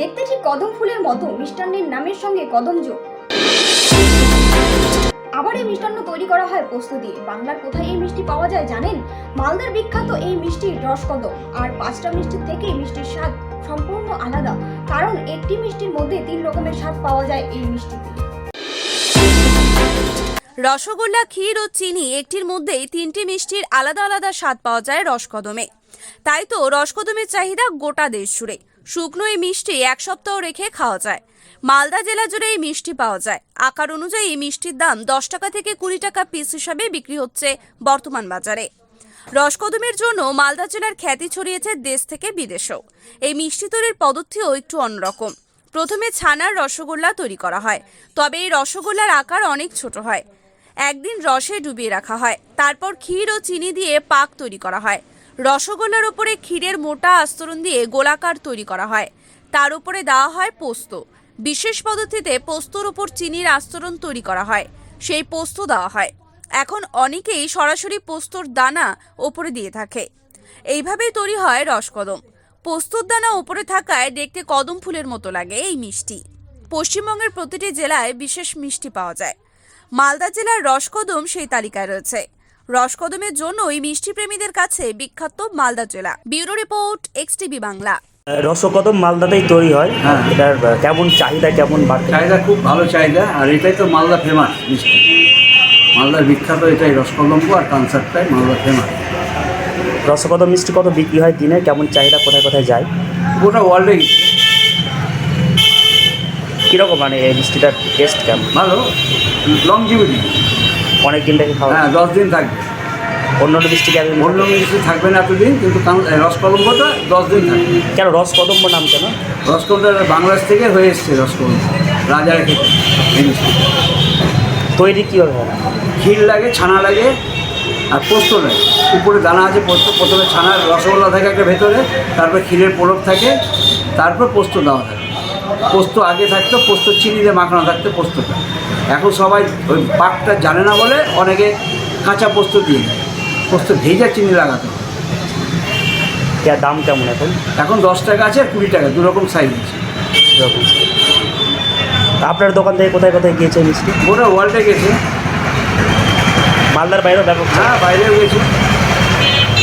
দেখতে ঠিক কদম ফুলের মতো মিষ্টান্নের নামের সঙ্গে কদম যোগ। আবার এই মিষ্টান্ন তৈরি করা হয় পোস্ত দিয়ে বাংলার কোথায় এই মিষ্টি পাওয়া যায় জানেন? মালদার বিখ্যাত এই মিষ্টি রসকদম আর পাঁচটা মিষ্টির থেকে মিষ্টির স্বাদ সম্পূর্ণ আলাদা। কারণ একটি মিষ্টির মধ্যে তিন রকমের স্বাদ পাওয়া যায় এই মিষ্টিতে। রসগোল্লা, ক্ষীর ও চিনি একটির মধ্যেই তিনটি মিষ্টির আলাদা আলাদা স্বাদ পাওয়া যায় রসকদমে তাই তো রসকদমের চাহিদা গোটা দেশ জুড়ে। শুকনো এই মিষ্টি এক সপ্তাহ রেখে খাওয়া যায়। মালদা জেলা জুড়ে এই মিষ্টি পাওয়া যায়। আকার অনুযায়ী এই মিষ্টির দাম দশ টাকা থেকে কুড়ি টাকা পিস হিসাবে বিক্রি হচ্ছে বর্তমান বাজারে। রসকদমের জন্য মালদা জেলার খ্যাতি ছড়িয়েছে দেশ থেকে বিদেশেও। এই মিষ্টি তৈরির পদ্ধতিও একটু অন্যরকম। প্রথমে ছানার রসগোল্লা তৈরি করা হয়, তবে এই রসগোল্লার আকার অনেক ছোট হয়। একদিন রসে ডুবিয়ে রাখা হয়, তারপর ক্ষীর ও চিনি দিয়ে পাক তৈরি করা হয়। রসগোল্লার উপরে ক্ষীরের মোটা আস্তরণ দিয়ে গোলাকার তৈরি করা হয়। তার উপরে দেওয়া হয় পোস্ত। বিশেষ পদ্ধতিতে পোস্তর উপর চিনির আস্তরণ তৈরি করা হয়। সেই পোস্ত দেওয়া হয়। এখন অনেকেই সরাসরি পোস্তর দানা ওপরে দিয়ে থাকে। এইভাবেই তৈরি হয় রসকদম। পোস্তর দানা ওপরে থাকায় দেখতে কদম ফুলের মতো লাগে এই মিষ্টি। পশ্চিমবঙ্গের প্রতিটি জেলায় বিশেষ মিষ্টি পাওয়া যায়। মালদা জেলার রসকদম সেই তালিকায় রয়েছে। রসকদমের জন্য এই মিষ্টি প্রেমীদের কাছে বিখ্যাত মালদা জেলা। Bureau report XTV Bangla. রসকদম মালদাতেই তৈরি হয়। হ্যাঁ। এটার কেমন চাহিদা কেমন চাহিদা খুব ভালো চাহিদা আর এটাই তো মালদা ফেমাস মিষ্টি। মালদার বিখ্যাত এটাই রসকলম্ব আর কানসারটাই মালদা ফেমাস। রসকদম মিষ্টি কত বিক্রি হয় দিনে? কেমন চাহিদা কোথায় কোথায় যায়? গোটা ওয়ার্ল্ডে কীরকম মানে এই মিষ্টিটার টেস্ট কেমন? ভালো লং জিবিটি অনেক দিন থেকে খাওয়া হ্যাঁ দশ দিন থাকবে। অন্য অন্য মিষ্টি কেমন অন্য মিষ্টি থাকবে না এতদিন কিন্তু কান- এ, দশ দিন থাকবে। কেন রসকদম্ব নাম কেন? রসকলম্বটা বাংলাদেশ থেকে হয়ে এসছে রসকলম্ব রাজার তৈরি কীভাবে হয় ক্ষীর লাগে ছানা লাগে আর পোস্ত লাগে। উপরে দানা আছে পোস্ত প্রথমে ছানার রসগোল্লা থাকে একটা ভেতরে তারপর ক্ষীরের পোলক থাকে তারপর পোস্ত দেওয়া থাকে। পোস্ত আগে থাকতো পোস্ত চিনি দিয়ে মাখানো থাকতো পোস্তটা। এখন সবাই ওই পাকটা জানে না বলে অনেকে কাঁচা পোস্ত দিয়ে দেয়। পোস্ত ভেজা চিনি লাগাতো কে দাম কেমন এখন? এখন দশ টাকা আছে আর কুড়ি টাকা দুরকম সাইজ আছে। আপনার দোকান থেকে কোথায় কোথায় গিয়েছে মিষ্টি? গোটা ওয়ার্ল্ডে গেছে। মালদার বাইরেও ব্যাপক হ্যাঁ বাইরেও গেছে।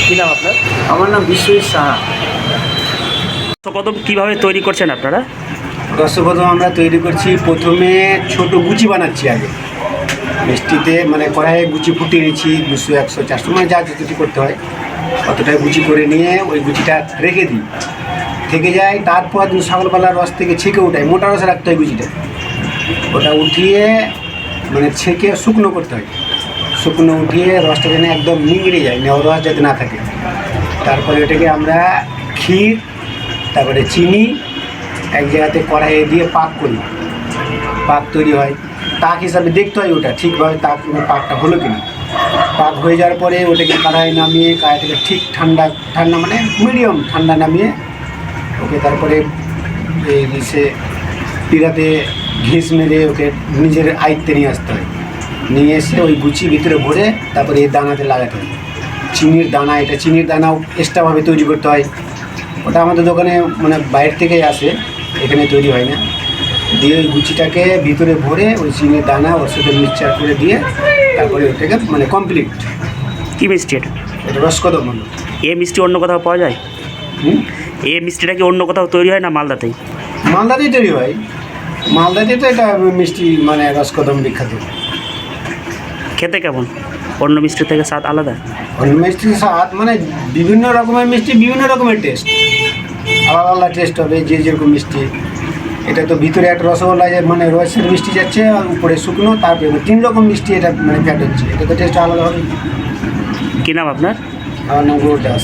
কী নাম আপনার? আমার নাম বিশ্বজিৎ সাহা। কীভাবে তৈরি করছেন আপনারা? রসগোল্লা আমরা তৈরি করছি। প্রথমে ছোট গুচি বানাচ্ছি আগে। মিষ্টিতে মানে কড়াইয়ে গুচি ফুটিয়ে নিচ্ছি দুশো, একশো, চারশো মানে যা যতটি করতে হয়। অতটাই গুচি করে নিয়ে ওই গুচিটা রেখে দিই। থেকে যায়, তারপর দিন সকালবেলার রস থেকে ছেঁকে ওঠাই মোটা রসে রাখতে হয় গুচিটা। ওটা উঠিয়ে মানে ছেঁকে শুকনো করতে হয়। শুকনো উঠিয়ে রসটা যেন একদম নিংড়ে যায়, নেওয়া রস যাতে না থাকে। তারপরে ওটাকে আমরা ক্ষীর, তারপরে চিনি এক জায়গাতে কড়াইয়ে দিয়ে পাক করি। পাক তৈরি হয়। তাক হিসাবে দেখতে হয় ওটা ঠিকভাবে তাক পাকটা হলো কিনা। পাক হয়ে যাওয়ার পরে ওটাকে কড়াই নামিয়ে কড়াই থেকে ঠিক ঠান্ডা ঠান্ডা মানে মিডিয়াম ঠান্ডা নামিয়ে ওকে তারপরে সে পিড়াতে ঘিস মেরে ওকে নিজের আয়ত্তে নিয়ে আসতে হয়। নিয়ে এসে ওই গুচি ভিতরে ভরে তারপরে এই দানাতে লাগাতে হয়। চিনির দানা, এটা চিনির দানাও এক্সট্রাভাবে তৈরি করতে হয়। ওটা আমাদের দোকানে মানে বাইরে থেকেই আসে। এখানে তৈরি হয় না। দিয়ে ওই গুচিটাকে ভিতরে ভরে ওই চিনির দানা ওর সাথে মিক্সচার করে দিয়ে তারপরে ওটাকে মানে কমপ্লিট কী মিষ্টি এটা? এটা রসকদম এ মিষ্টি অন্য কোথাও পাওয়া যায়? এই মিষ্টিটা কি অন্য কোথাও তৈরি হয় না মালদাতেই? মালদাতেই তৈরি হয়। মালদাতেই তো এটা মিষ্টি মানে রসকদম বিখ্যাত। খেতে কেমন? অন্য মিষ্টির থেকে স্বাদ আলাদা? অন্য মিষ্টির স্বাদ মানে বিভিন্ন রকমের মিষ্টি বিভিন্ন রকমের টেস্ট আলাদা আলাদা টেস্ট হবে যে যেরকম মিষ্টি। এটা তো ভিতরে একটা রসগোল্লা যে মানে রসের মিষ্টি যাচ্ছে আর উপরে শুকনো তারপরে তিন রকম মিষ্টি এটা মানে ফ্যাট হচ্ছে। এটা তো টেস্ট আলাদা হবে কী নাম আপনার? আমার নাম গৌর দাস